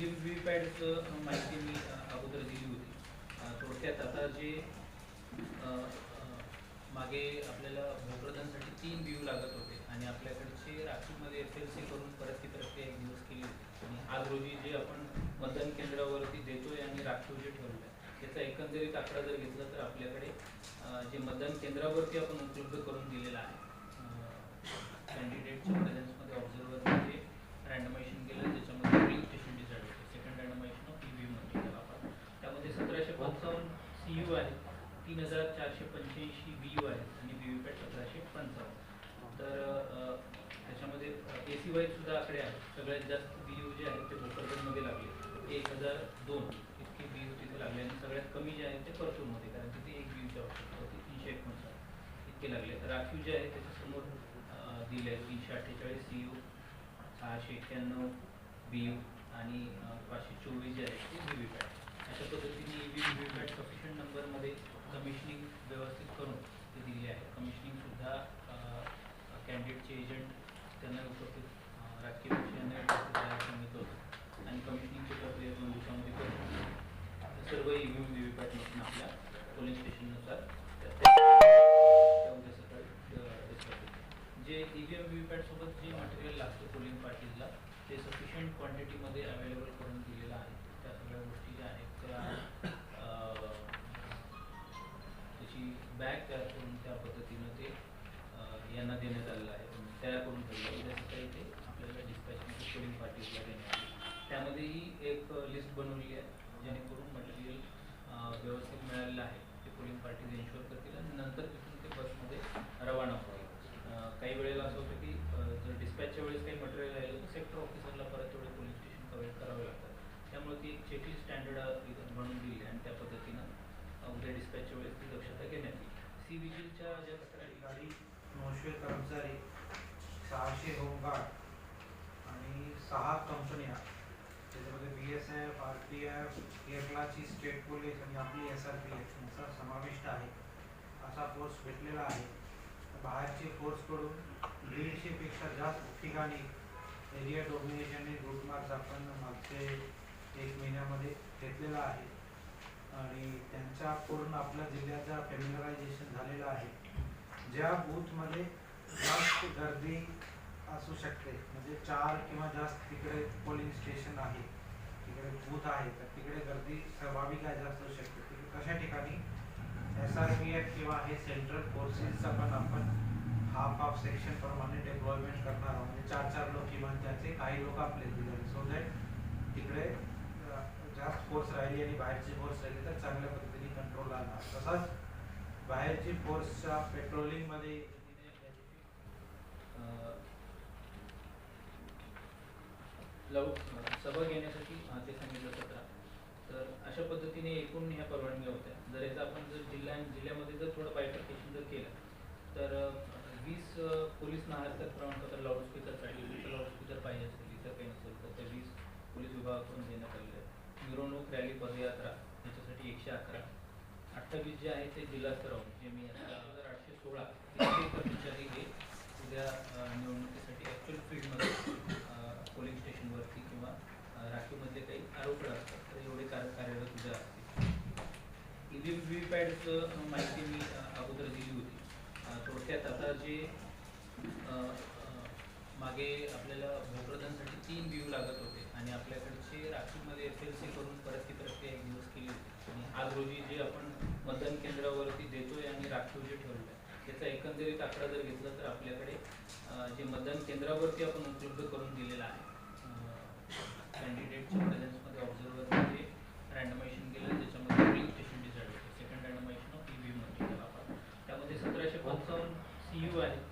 EVM व्हीपॅडचं माहिती मी अगोदर दिली होती. थोडक्यात आता जे मागे आपल्याला भूप्रदानसाठी तीन व्ह्यू लागत होते आणि आपल्याकडचे राखीवमध्ये एफ एल सी करून परत ती प्रक्रिया एक दिवस केली होती. आणि आज रोजी जे आपण मतदान केंद्रावरती देतोय आणि राखीव जे ठेवलं आहे त्याचा एकंदरीत आकडा जर घेतला तर आपल्याकडे जे मतदान केंद्रावरती आपण उपलब्ध करून दिलेलं आहे कॅन्डिडेटच्या प्रेझेन्समध्ये ऑब्झर्वर म्हणजे रँडमायझेशन केलं ज्याच्यामध्ये पोलिंग स्टेशन डिसाईड होते सेकंड रँडमायझेशन ऑफ ईव्हीएम म्हणजे त्याला आपण त्यामध्ये सतराशे पंचावन्न सी यू आहे तीन हजार चारशे पंच्याऐंशी बी यू आहे आणि बी व्ही पॅट सतराशे पंचावन्न. तर त्याच्यामध्ये ए सी वाईज सुद्धा आकडे आहेत. सगळ्यात जास्त बी यू जे आहेत ते भोकरदनमध्ये लागले. एक हजार दोन इतके बी यू तिथे लागले आणि सगळ्यात कमी जे आहेत ते परतूरमध्ये कारण तिथे एक बी यूच्या आवश्यकता होती तीनशे एकोणसाठ इतके लागले. राखीव जे आहे त्याच्यासमोर दिले आहे तीनशे अठ्ठेचाळीस सी यू सहाशे एक्क्याण्णव बी यू आणि पाचशे चोवीस जे आहे ते बी व्ही पॅट अशा पद्धतीने सफिशियंट नंबरमध्ये कमिशनिंग व्यवस्थित डिस्पॅचमध्ये पार्टीजला देण्यात त्यामध्येही एक लिस्ट बनवली आहे जेणेकरून मटेरियल व्यवस्थित मिळालेलं आहे. ते पोलिंग पार्टीज इन्शुअर करतील आणि नंतर तिथून ते बसमध्ये रवाना होईल. काही वेळेला असं होतं की जर डिस्पॅचच्या वेळेस काही मटेरियल राहिलं तर सेक्टर ऑफिसरला परत तेवढे पोलीस स्टेशन कव्हर करावे लागतात. त्यामुळे ती एक चेकलिस्ट स्टँडर्ड इथं बनवून दिली आणि त्या पद्धतीनं उद्या डिस्पॅचच्या वेळेस ती दक्षता घेण्यात येईल. सी विजिलच्या ज्या तक्रारी गाडी नऊशे कर्मचारी सहाशे होमगार्ड सहा कंपन्या त्याच्यामध्ये B S F R P F केरळाची state police आणि आपली एस आर पी एफ यांचा समाविष्ट आहे। असा फोर्स भेटलेला आहे। बाहेरचे फोर्सकडून दीडशेपेक्षा जास्त ठिकाणी एरिया डोमिनेशनने रूट मार्क्स आपण मागचे एक महिन्यामध्ये घेतलेला आहे. आणि त्यांच्या पूर्ण आपल्या जिल्ह्याचा फेमिलरायझेशन झालेलं आहे. ज्या बूथमध्ये जास्त गर्दी असू शकते. म्हणजे चार किंवा जास्त तिकडे पोलिंग स्टेशन आहे तिकडे बूथ आहे तर तिकडे गर्दी स्वाभाविक आहे जास्त असू शकते. कशा ठिकाणी एस आर पी एफ किंवा हे सेंट्रल फोर्सेसचा पण आपण हाफ हाफ सेक्शन प्रमाणे डेप्लॉयमेंट करणार आहोत. म्हणजे चार चार लोक किमान त्याचे काही लोक आपले दिले सो दॅट तिकडे जास्त फोर्स राहिली आणि बाहेरची फोर्स राहिली तर चांगल्या पद्धतीने कंट्रोल आणणार तसाच बाहेरची फोर्सच्या पेट्रोलिंगमध्ये लावू. सभा घेण्यासाठी ते सांगितलं सतरा तर अशा पद्धतीने एकूण ह्या परवानग्या होत्या. जर याचा आपण जर जिल्ह्या जिल्ह्यामध्ये जर थोडं बायफर्केशन जर केलं तर वीस पोलीस महाराष्ट्रात प्रमाणपत्र लाऊडस्पीकरसाठी वीस लाऊडस्पीकर पाहिजे असेल इतर काही नसेल तर ते वीस पोलीस विभागाकडून देण्यात आलेलं आहे मिरवणूक रॅली पदयात्रा याच्यासाठी एकशे अकरा. अठ्ठावीस जे आहे ते जिल्हा स्तरावर जे मी हजार आठशे सोळा तिथे कर्मचारी हे उद्या निवडणुकीसाठी ॲक्च्युअल फील्डमध्ये पोलिंग स्टेशनवरती किंवा राखीवमधले काही आरोपड असतात तर एवढे कार्य कार्यरत उद्या असतील. ई व्ही व्ही पॅडचं माहिती मी अगोदर दिली होती. थोडक्यात आता जे मागे आपल्याला भूप्रदानसाठी तीन व्ह्यू लागत होते आणि आपल्याकडचे राखीवमध्ये एफ एल सी करून परत ती प्रक्रिया एक दिवस केली होती. आणि आज रोजी जे आपण मतदान केंद्रावरती देतोय आणि राखीव जे ठेवलं त्याचा एकंदरीत आकडा जर घेतला तर आपल्याकडे जे मतदान केंद्रावरती आपण उपलब्ध करून दिलेलं आहे कॅन्डिडेटच्या प्रेझेन्समध्ये ऑब्झर्वर रँडमायझेशन केलं ज्याच्यामध्ये पोलिंग स्टेशन डिसाईड होते. सेकंड रँडमायझेशन ऑफ ईव्हीएम म्हणजे त्याला आपण. त्यामध्ये सतराशे पंचावन्न सी यू आहेत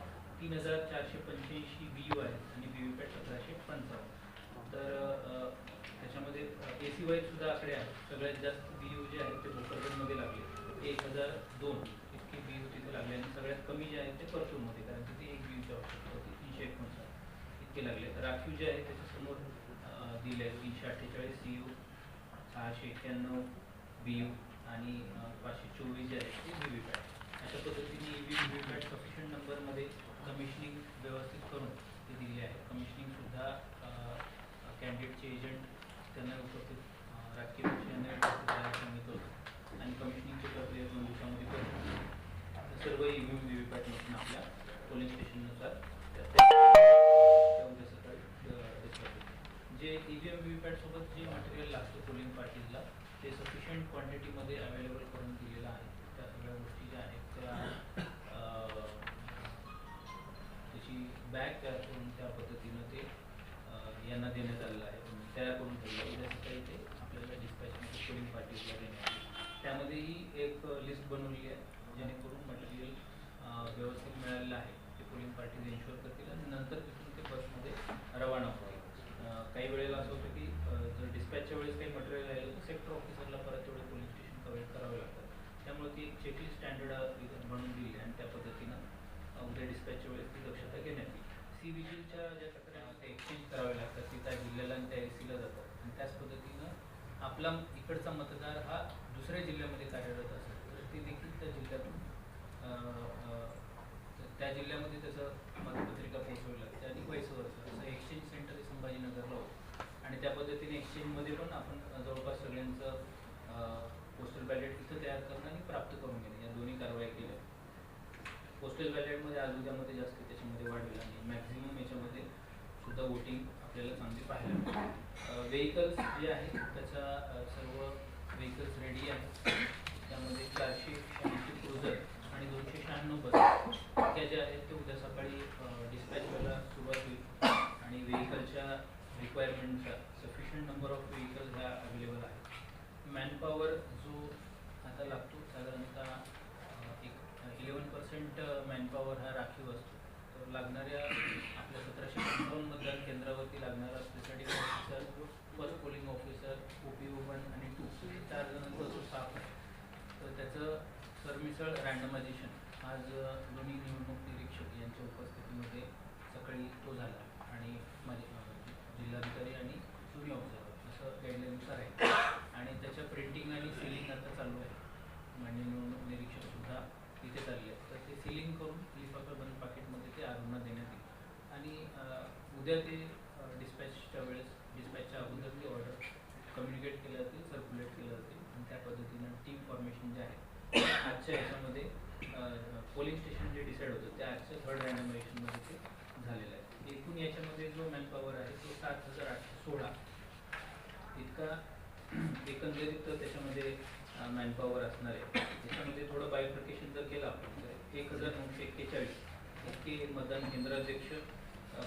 तीन हजार चारशे पंच्याऐंशी बी यू आहेत आणि बी व्ही पॅट सतराशे पंचावन्न. तर त्याच्यामध्ये ए सी वाईज सुद्धा आकडे आहेत. सगळ्यात जास्त बी यू जे आहेत ते भोकरदनमध्ये लागले. एक हजार दोन. इतके बी ओ तिथे लागले आणि सगळ्यात कमी जे आहे ते परतूरमध्ये कारण तिथे एक बी यूची आवश्यकता होती तीनशे एकोणसाठ इतके लागले. राखीव जे आहे त्याच्यासमोर समोर दिले आहे तीनशे अठ्ठेचाळीस सी यू सहाशे एक्क्याण्णव बी यू आणि पाचशे चोवीस जे आहे ते बी व्ही पॅट अशा पद्धतीने E V V PAT sufficient नंबरमध्ये कमिशनिंग व्यवस्थित करून ते दिली आहे. कमिशनिंगसुद्धा कॅन्डिडेटचे एजंट त्यांना उपस्थित राजकीय पक्षांना उपस्थित सांगितलं होतं. आणि कमिशनिंगची प्रक्रिया दोन दिवसामध्ये सर्व E VVPAT M V PAT machine आपल्या पोलिंग स्टेशननुसार उद्या सकाळी जे ईव्हीएम व्ही सोबत जे मटेरियल लागतं पोलिंग पार्टीला ते सफिशियंट क्वांटिटीमध्ये अवेलेबल करून दिलेलं आहे. त्या सगळ्या गोष्टी ज्या आहेत त्या त्याची बॅग तयार करून त्या पद्धतीनं ते यांना देण्यात आलेलं आहे. तयार करून ठेवलं उद्या सकाळी ते आपल्याला डिस्पॅचमध्ये पोलिंग पार्टीला देण्यात त्यामध्येही एक लिस्ट बनवली आहे. जेणेकरून मटेरियल व्यवस्थित मिळालेलं आहे. ते पोलिंग पार्टीज इन्शुअर करतील आणि नंतर तिथून ते बसमध्ये रवाना होईल. काही वेळेला असं होतं की जर डिस्पॅचच्या वेळेस काही मटेरियल राहिलं तर सेक्टर ऑफिसरला परत तेवढे पोलिंग स्टेशन कव्हर करावे लागतात त्यामुळे ती एक चेकलिस्ट स्टँडर्ड बनवून दिली आणि त्या पद्धतीनं उद्या डिस्पॅचच्या वेळेस ती दक्षता घेण्यात येईल. सी विजिलच्या ज्या तक्रारी त्या एक्सचेंज कराव्या लागतात ती त्या जिल्ह्याला आणि त्या एसीला जातात. आणि त्याच पद्धतीनं आपला इकडचा मतदार हा दुसऱ्या जिल्ह्यामध्ये कार्यरत असेल तर ते देखील त्या जिल्ह्यातून अं, अं, त्या जिल्ह्यामध्ये त्याचं मतपत्रिका पोहोचवावी लागते आणि वैस वर्ष असं एक्सचेंज सेंटर हे संभाजीनगरला होतं. आणि त्या पद्धतीने एक्सचेंजमध्ये पण आपण जवळपास सगळ्यांचं पोस्टल बॅलेट इथं तयार करणं आणि प्राप्त करून घेणं. या दोन्ही कारवाई केल्या. पोस्टल बॅलेटमध्ये आज उद्यामध्ये जास्त त्याच्यामध्ये वाढ होईल आणि मॅक्झिमम याच्यामध्ये सुद्धा वोटिंग आपल्याला चांगली पाहायला व्हेकल्स जे आहेत त्याच्या सर्व व्हेकल्स रेडी आहेत. त्यामध्ये चारशे शहाऐंशी क्रुझर जे आहेत ते उद्या सकाळी डिस्पॅच व्हायला सुरुवात होईल. आणि व्हेकलच्या रिक्वायरमेंटचा सफिशियंट नंबर ऑफ व्हेकल ह्या अवेलेबल आहेत. मॅनपॉवर जो आता लागतो साधारणतः एक इलेवन पर्सेंट मॅनपॉवर हा राखीव असतो. तर लागणाऱ्या आपल्या सतराशे पंचावन्न मतदान केंद्रावरती लागणारा presiding officer first polling officer O P one आणि टू चार जणांचा जो स्टाफ आहे तर त्याचं सरमिसळ रँडमायझेशन आज दोन्ही निवडणूक निरीक्षक यांच्या उपस्थितीमध्ये सकाळी तो झाला आणि माझे जिल्हाधिकारी आणि जुनी ऑब्झर्वर असं गाईडलाईनुसार आहे. आणि त्याच्या प्रिंटिंग आणि सिलिंग आता चालू आहे. म्हणजे निवडणूक निरीक्षकसुद्धा तिथे चालले आहेत. तर ते सिलिंग करून लिफाफा बंद पाकिटमध्ये ते आरूंना देण्यात येईल. आणि उद्या ते डिस्पॅचच्या वेळेस डिस्पॅचच्या अगोदर ते ऑर्डर कम्युनिकेट केलं जातील सर्क्युलेट केलं जातील. आणि त्या पद्धतीनं टीम फॉर्मेशन जे आहे आजच्या ह्याच्यामध्ये पोलिंग स्टेशन जे डिसाईड होतं त्या आजच्या थर्ड रॅन्डमायझेशनमध्ये ते झालेलं आहे. एकूण याच्यामध्ये जो मॅनपॉवर आहे तो सात हजार आठशे सोळा. इतका एकंदरीत त्याच्यामध्ये मॅनपॉवर असणार आहे. त्याच्यामध्ये थोडं बायफर्केशन जर केलं आपण तर एक हजार नऊशे एक्केचाळीस इतके मतदान केंद्राध्यक्ष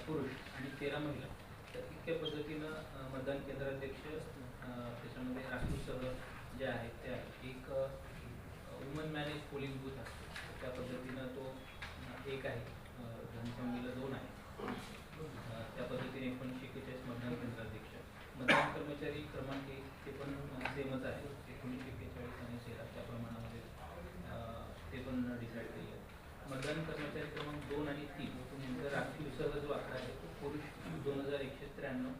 पुरुष आणि तेरा महिला. तर इतक्या पद्धतीनं मतदान केंद्राध्यक्ष त्याच्यामध्ये राखीवसह जे आहेत ते आहेत एक वुमन मॅनेज पोलिंग बूथ असतो. त्या पद्धतीनं तो एक आहे. धनसंगीला दोन आहे. त्या पद्धतीने एकोणीसशे एकेचाळीस मतदान केंद्राध्यक्ष मतदान कर्मचारी क्रमांक एक ते पण सेमच आहे. एकोणीसशे एकेचाळीस आणि तेरा त्या प्रमाणामध्ये ते पण डिसाईड केले मतदान कर्मचारी क्रमांक दोन आणि तीन तुमचा राखीव सर्व जो आकडा आहे तो पुरुष दोन हजार एकशे त्र्याण्णव